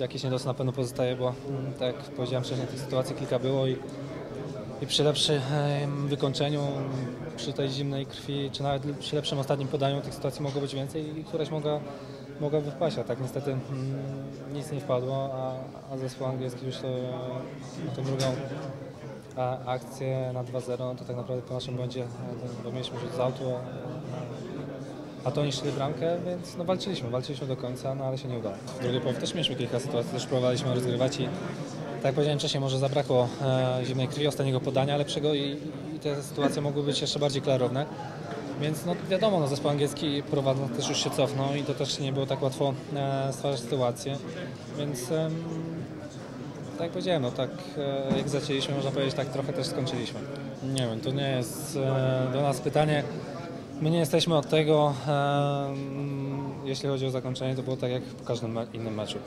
jakiś niedos na pewno pozostaje, bo mm, tak jak powiedziałem wcześniej, tych sytuacji kilka było i, i przy lepszym wykończeniu, przy tej zimnej krwi, czy nawet przy lepszym ostatnim podaniu tych sytuacji mogło być więcej i któraś mogła, mogła wypaść, a tak niestety mm, nic nie wpadło, a, a zespół angielski już to, tą drugą akcję na 2-0, no to tak naprawdę po naszym błędzie, e, bo mieliśmy rzut z e, a to niszczyli bramkę, więc no walczyliśmy, walczyliśmy do końca, no ale się nie udało. W drugiej połowie też mieliśmy kilka sytuacji, też próbowaliśmy rozgrywać i tak jak powiedziałem wcześniej, może zabrakło e, zimnej krwi, ostatniego podania lepszego i, i te sytuacje mogły być jeszcze bardziej klarowne. Więc no wiadomo, no, zespół angielski prowadząc też już się cofnął i to też nie było tak łatwo e, stwarzać sytuację, więc em, tak jak powiedziałem, no tak e, jak zaczęliśmy, można powiedzieć, tak trochę też skończyliśmy. Nie wiem, to nie jest e, do nas pytanie. My nie jesteśmy od tego, jeśli chodzi o zakończenie, to było tak jak w każdym innym meczu.